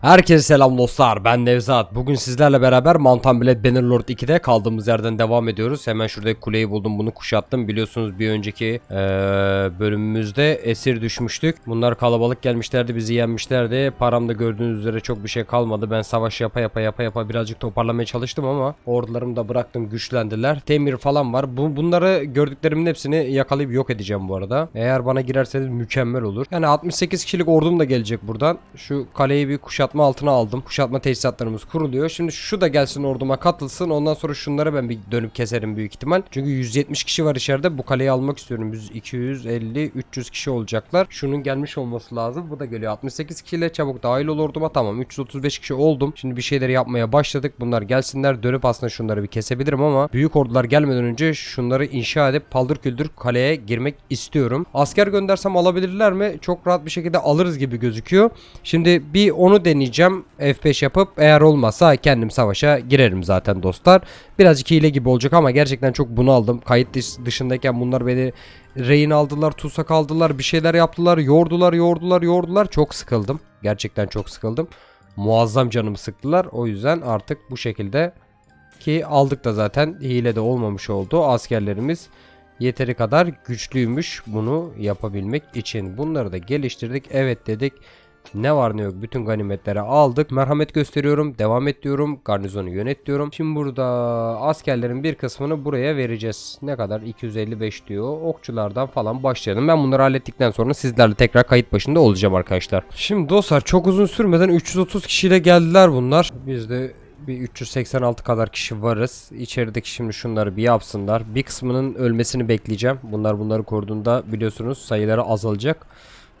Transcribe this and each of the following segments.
Herkese selam dostlar ben Nevzat. Bugün sizlerle beraber Mountain Blade Bannerlord 2'de kaldığımız yerden devam ediyoruz. Hemen şuradaki kuleyi buldum bunu kuşattım. Biliyorsunuz bir önceki eee, bölümümüzde esir düşmüştük. Bunlar kalabalık gelmişlerdi bizi yenmişlerdi. Paramda gördüğünüz üzere çok bir şey kalmadı. Ben savaş yapa yapa yapa yapa birazcık toparlamaya çalıştım ama ordularımı da bıraktım güçlendiler. Temir falan var. Bu, bunları gördüklerimin hepsini yakalayıp yok edeceğim bu arada. Eğer bana girerseniz mükemmel olur. Yani 68 kişilik ordum da gelecek buradan. Şu kaleyi bir kuşatma altına aldım. Kuşatma tesisatlarımız kuruluyor. Şimdi şu da gelsin orduma katılsın. Ondan sonra şunları ben bir dönüp keserim büyük ihtimal. Çünkü 170 kişi var içeride. Bu kaleyi almak istiyorum. 100, 250, 300 kişi olacaklar. Şunun gelmiş olması lazım. Bu da geliyor. 68 kişiyle çabuk dahil ol orduma. Tamam 335 kişi oldum. Şimdi bir şeyleri yapmaya başladık. Bunlar gelsinler. Dönüp aslında şunları bir kesebilirim ama büyük ordular gelmeden önce şunları inşa edip paldır küldür kaleye girmek istiyorum. Asker göndersem alabilirler mi? Çok rahat bir şekilde alırız gibi gözüküyor. Şimdi bir onu deneyeceğim. F5 yapıp eğer olmazsa kendim savaşa girerim zaten dostlar. Birazcık hile gibi olacak ama gerçekten çok bunaldım. Kayıt dış- dışındayken bunlar beni rehin aldılar, tutsak aldılar, bir şeyler yaptılar, yordular, yordular, yordular. Çok sıkıldım. Gerçekten çok sıkıldım. Muazzam canımı sıktılar. O yüzden artık bu şekilde ki aldık da zaten hile de olmamış oldu. Askerlerimiz yeteri kadar güçlüymüş bunu yapabilmek için. Bunları da geliştirdik. Evet dedik. Ne var ne yok bütün ganimetleri aldık. Merhamet gösteriyorum. Devam et diyorum. Garnizonu yönet diyorum. Şimdi burada askerlerin bir kısmını buraya vereceğiz. Ne kadar? 255 diyor. Okçulardan falan başlayalım. Ben bunları hallettikten sonra sizlerle tekrar kayıt başında olacağım arkadaşlar. Şimdi dostlar çok uzun sürmeden 330 kişiyle geldiler bunlar. Biz de bir 386 kadar kişi varız. İçerideki şimdi şunları bir yapsınlar. Bir kısmının ölmesini bekleyeceğim. Bunlar bunları koruduğunda biliyorsunuz sayıları azalacak.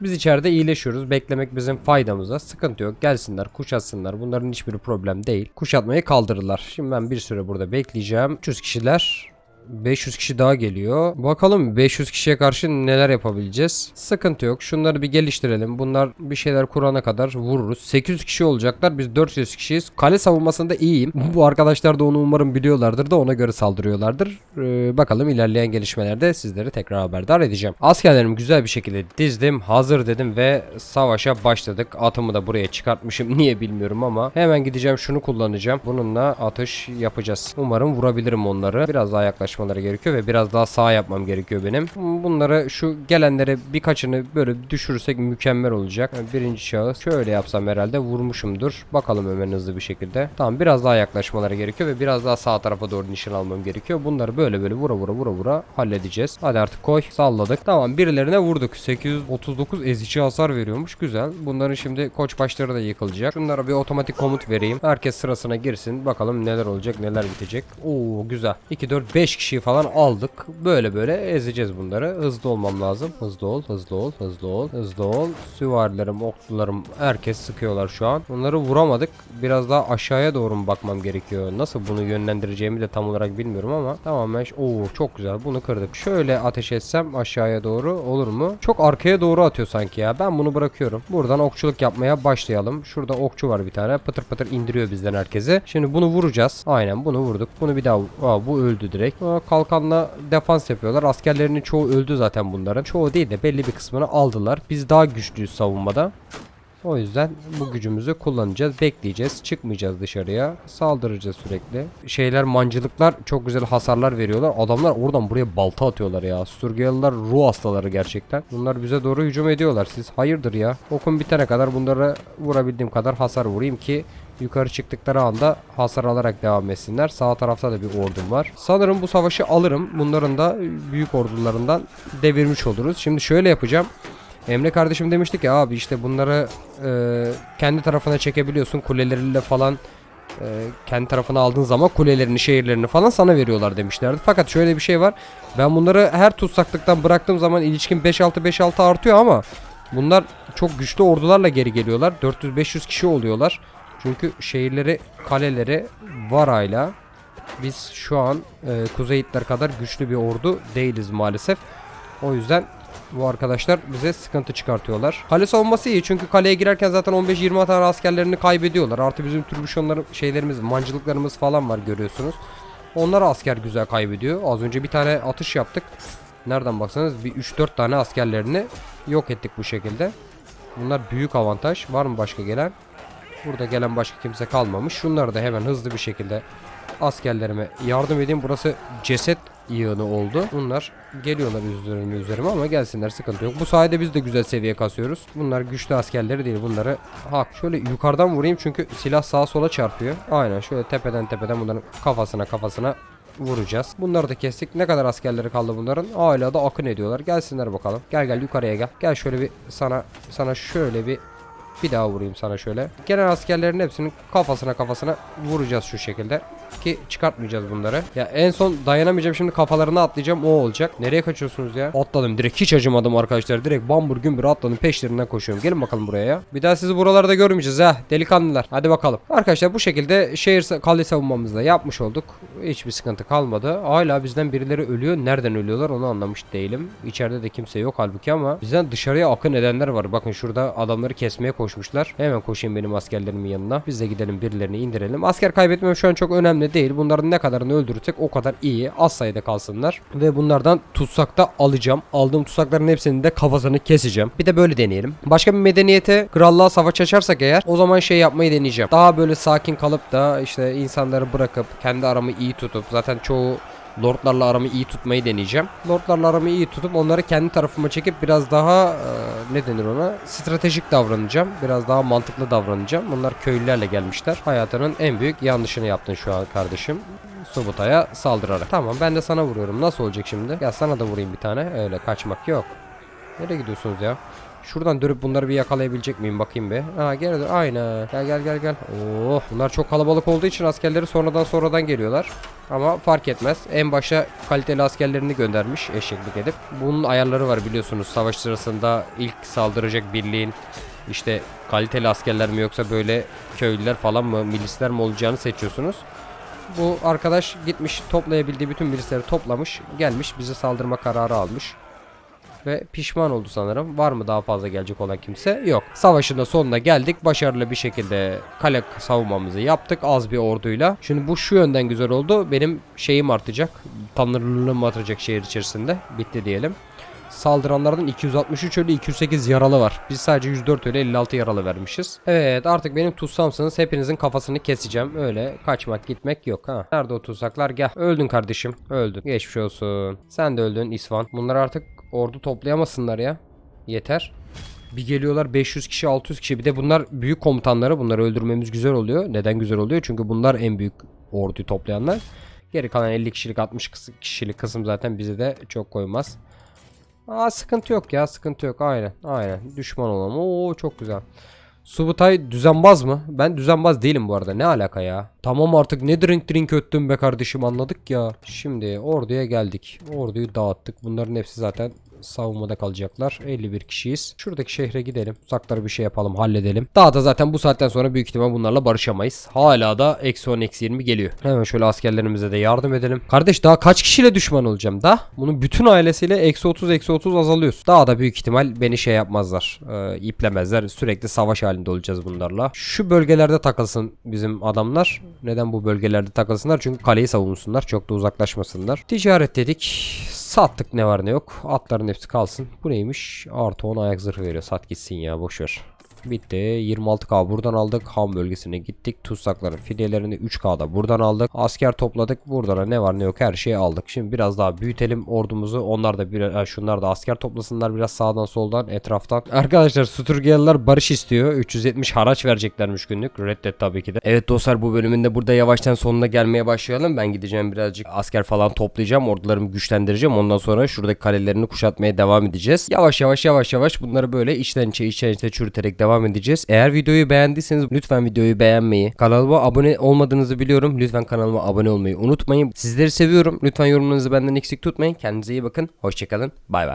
Biz içeride iyileşiyoruz. Beklemek bizim faydamıza. Sıkıntı yok. Gelsinler, kuşatsınlar. Bunların hiçbir problem değil. Kuşatmayı kaldırırlar. Şimdi ben bir süre burada bekleyeceğim. 300 kişiler 500 kişi daha geliyor. Bakalım 500 kişiye karşı neler yapabileceğiz. Sıkıntı yok. Şunları bir geliştirelim. Bunlar bir şeyler kurana kadar vururuz. 800 kişi olacaklar. Biz 400 kişiyiz. Kale savunmasında iyiyim. Bu arkadaşlar da onu umarım biliyorlardır da ona göre saldırıyorlardır. Ee, bakalım ilerleyen gelişmelerde sizleri tekrar haberdar edeceğim. Askerlerimi güzel bir şekilde dizdim. Hazır dedim ve savaşa başladık. Atımı da buraya çıkartmışım. Niye bilmiyorum ama. Hemen gideceğim şunu kullanacağım. Bununla atış yapacağız. Umarım vurabilirim onları. Biraz daha yaklaşmaları gerekiyor ve biraz daha sağ yapmam gerekiyor benim. Bunları şu gelenlere birkaçını böyle düşürürsek mükemmel olacak. Birinci şahıs şöyle yapsam herhalde vurmuşumdur. Bakalım hemen hızlı bir şekilde. Tamam biraz daha yaklaşmaları gerekiyor ve biraz daha sağ tarafa doğru nişan almam gerekiyor. Bunları böyle böyle vura vura vura vura halledeceğiz. Hadi artık koy. Salladık. Tamam birilerine vurduk. 839 ezici hasar veriyormuş. Güzel. Bunların şimdi koç başları da yıkılacak. Şunlara bir otomatik komut vereyim. Herkes sırasına girsin. Bakalım neler olacak neler bitecek. Oo güzel. 2 4 5 kişiyi falan aldık. Böyle böyle ezeceğiz bunları. Hızlı olmam lazım. Hızlı ol, hızlı ol, hızlı ol, hızlı ol. Süvarilerim, okçularım herkes sıkıyorlar şu an. Onları vuramadık. Biraz daha aşağıya doğru mu bakmam gerekiyor? Nasıl bunu yönlendireceğimi de tam olarak bilmiyorum ama tamamen Oo çok güzel. Bunu kırdık. Şöyle ateş etsem aşağıya doğru olur mu? Çok arkaya doğru atıyor sanki ya. Ben bunu bırakıyorum. Buradan okçuluk yapmaya başlayalım. Şurada okçu var bir tane. Pıtır pıtır indiriyor bizden herkesi. Şimdi bunu vuracağız. Aynen bunu vurduk. Bunu bir daha Aa, bu öldü direkt. Aa, kalkanla defans yapıyorlar. Askerlerinin çoğu öldü zaten bunların. Çoğu değil de belli bir kısmını aldılar. Biz daha güçlüyüz savunmada. O yüzden bu gücümüzü kullanacağız. Bekleyeceğiz. Çıkmayacağız dışarıya. Saldıracağız sürekli. Şeyler mancılıklar çok güzel hasarlar veriyorlar. Adamlar oradan buraya balta atıyorlar ya. Sturgiyalılar ruh hastaları gerçekten. Bunlar bize doğru hücum ediyorlar. Siz hayırdır ya. Okun bitene kadar bunlara vurabildiğim kadar hasar vurayım ki yukarı çıktıkları anda hasar alarak devam etsinler. Sağ tarafta da bir ordum var. Sanırım bu savaşı alırım. Bunların da büyük ordularından devirmiş oluruz. Şimdi şöyle yapacağım. Emre kardeşim demişti ki abi işte bunları e, kendi tarafına çekebiliyorsun kuleleriyle falan e, kendi tarafına aldığın zaman kulelerini şehirlerini falan sana veriyorlar demişlerdi. Fakat şöyle bir şey var. Ben bunları her tutsaklıktan bıraktığım zaman ilişkin 5-6 5-6 artıyor ama bunlar çok güçlü ordularla geri geliyorlar. 400-500 kişi oluyorlar. Çünkü şehirleri kaleleri var hala. Biz şu an e, Kuzey Hitler kadar güçlü bir ordu değiliz maalesef. O yüzden bu arkadaşlar bize sıkıntı çıkartıyorlar. Kale savunması iyi çünkü kaleye girerken zaten 15-20 tane askerlerini kaybediyorlar. Artı bizim türbüşonlar şeylerimiz, mancılıklarımız falan var görüyorsunuz. Onlar asker güzel kaybediyor. Az önce bir tane atış yaptık. Nereden baksanız bir 3-4 tane askerlerini yok ettik bu şekilde. Bunlar büyük avantaj. Var mı başka gelen? Burada gelen başka kimse kalmamış. Şunları da hemen hızlı bir şekilde askerlerime yardım edeyim. Burası ceset yığını oldu. Bunlar geliyorlar üzerime üzerime ama gelsinler sıkıntı yok. Bu sayede biz de güzel seviye kasıyoruz. Bunlar güçlü askerleri değil. Bunları hak şöyle yukarıdan vurayım çünkü silah sağa sola çarpıyor. Aynen şöyle tepeden tepeden bunların kafasına kafasına vuracağız. Bunları da kestik. Ne kadar askerleri kaldı bunların? Hala da akın ediyorlar. Gelsinler bakalım. Gel gel yukarıya gel. Gel şöyle bir sana sana şöyle bir bir daha vurayım sana şöyle. Gelen askerlerin hepsinin kafasına kafasına vuracağız şu şekilde. Ki çıkartmayacağız bunları. Ya en son dayanamayacağım şimdi kafalarına atlayacağım o olacak. Nereye kaçıyorsunuz ya? Atladım direkt hiç acımadım arkadaşlar. Direkt bambur gümbür atladım peşlerinden koşuyorum. Gelin bakalım buraya ya. Bir daha sizi buralarda görmeyeceğiz ha delikanlılar. Hadi bakalım. Arkadaşlar bu şekilde şehir kale savunmamızı da yapmış olduk. Hiçbir sıkıntı kalmadı. Hala bizden birileri ölüyor. Nereden ölüyorlar onu anlamış değilim. İçeride de kimse yok halbuki ama bizden dışarıya akın edenler var. Bakın şurada adamları kesmeye koşmuşlar. Hemen koşayım benim askerlerimin yanına. Biz de gidelim birilerini indirelim. Asker kaybetmem şu an çok önemli değil. Bunların ne kadarını öldürürsek o kadar iyi. Az sayıda kalsınlar. Ve bunlardan tutsakta alacağım. Aldığım tutsakların hepsinin de kafasını keseceğim. Bir de böyle deneyelim. Başka bir medeniyete krallığa savaş açarsak eğer o zaman şey yapmayı deneyeceğim. Daha böyle sakin kalıp da işte insanları bırakıp kendi aramı iyi tutup zaten çoğu Lordlarla aramı iyi tutmayı deneyeceğim. Lordlarla aramı iyi tutup onları kendi tarafıma çekip biraz daha e, ne denir ona? Stratejik davranacağım. Biraz daha mantıklı davranacağım. Bunlar köylülerle gelmişler. Hayatının en büyük yanlışını yaptın şu an kardeşim. Subutay'a saldırarak. Tamam ben de sana vuruyorum. Nasıl olacak şimdi? Ya sana da vurayım bir tane. Öyle kaçmak yok. Nereye gidiyorsunuz ya? Şuradan dönüp bunları bir yakalayabilecek miyim bakayım bir. Ha gel dur aynen. Gel gel gel gel. Oh bunlar çok kalabalık olduğu için askerleri sonradan sonradan geliyorlar. Ama fark etmez. En başa kaliteli askerlerini göndermiş eşeklik edip. Bunun ayarları var biliyorsunuz. Savaş sırasında ilk saldıracak birliğin işte kaliteli askerler mi yoksa böyle köylüler falan mı milisler mi olacağını seçiyorsunuz. Bu arkadaş gitmiş toplayabildiği bütün milisleri toplamış gelmiş bize saldırma kararı almış ve pişman oldu sanırım. Var mı daha fazla gelecek olan kimse? Yok. Savaşın da sonuna geldik. Başarılı bir şekilde kale savunmamızı yaptık az bir orduyla. Şimdi bu şu yönden güzel oldu. Benim şeyim artacak. Tanrılığım artacak şehir içerisinde. Bitti diyelim. Saldıranlardan 263 ölü 208 yaralı var. Biz sadece 104 ölü 56 yaralı vermişiz. Evet artık benim tutsamsınız hepinizin kafasını keseceğim. Öyle kaçmak gitmek yok ha. Nerede o tutsaklar gel. Öldün kardeşim öldün. Geçmiş olsun. Sen de öldün İsvan. Bunlar artık ordu toplayamasınlar ya. Yeter. Bir geliyorlar 500 kişi 600 kişi. Bir de bunlar büyük komutanları. Bunları öldürmemiz güzel oluyor. Neden güzel oluyor? Çünkü bunlar en büyük orduyu toplayanlar. Geri kalan 50 kişilik 60 kıs- kişilik kısım zaten bizi de çok koymaz. Aa sıkıntı yok ya sıkıntı yok aynen aynen düşman olalım oo çok güzel Subutay düzenbaz mı? Ben düzenbaz değilim bu arada. Ne alaka ya? Tamam artık ne drink drink öttün be kardeşim anladık ya. Şimdi orduya geldik. Orduyu dağıttık. Bunların hepsi zaten savunmada kalacaklar. 51 kişiyiz. Şuradaki şehre gidelim. Uzaklara bir şey yapalım halledelim. Daha da zaten bu saatten sonra büyük ihtimal bunlarla barışamayız. Hala da eksi 10 eksi 20 geliyor. Hemen şöyle askerlerimize de yardım edelim. Kardeş daha kaç kişiyle düşman olacağım? Da Bunun bütün ailesiyle eksi 30 eksi 30 azalıyorsun Daha da büyük ihtimal beni şey yapmazlar e, iplemezler. Sürekli savaş halinde olacağız bunlarla. Şu bölgelerde takılsın bizim adamlar. Neden bu bölgelerde takılsınlar? Çünkü kaleyi savunsunlar çok da uzaklaşmasınlar. Ticaret dedik Sattık ne var ne yok. Atların hepsi kalsın. Bu neymiş? Artı 10 ayak zırhı veriyor. Sat gitsin ya boşver. Bitti. 26k buradan aldık. Ham bölgesine gittik. Tutsakların fidelerini 3k'da buradan aldık. Asker topladık. Burada da ne var ne yok her şeyi aldık. Şimdi biraz daha büyütelim ordumuzu. Onlar da bir, ha, şunlar da asker toplasınlar biraz sağdan soldan etraftan. Arkadaşlar Sturgiyalılar barış istiyor. 370 haraç vereceklermiş günlük. Reddet tabii ki de. Evet dostlar bu bölümün de burada yavaştan sonuna gelmeye başlayalım. Ben gideceğim birazcık asker falan toplayacağım. Ordularımı güçlendireceğim. Ondan sonra şuradaki kalelerini kuşatmaya devam edeceğiz. Yavaş yavaş yavaş yavaş bunları böyle içten içe içten içe çürüterek devam edeceğiz. Eğer videoyu beğendiyseniz lütfen videoyu beğenmeyi, kanalıma abone olmadığınızı biliyorum. Lütfen kanalıma abone olmayı unutmayın. Sizleri seviyorum. Lütfen yorumlarınızı benden eksik tutmayın. Kendinize iyi bakın. Hoşçakalın. Bay bay.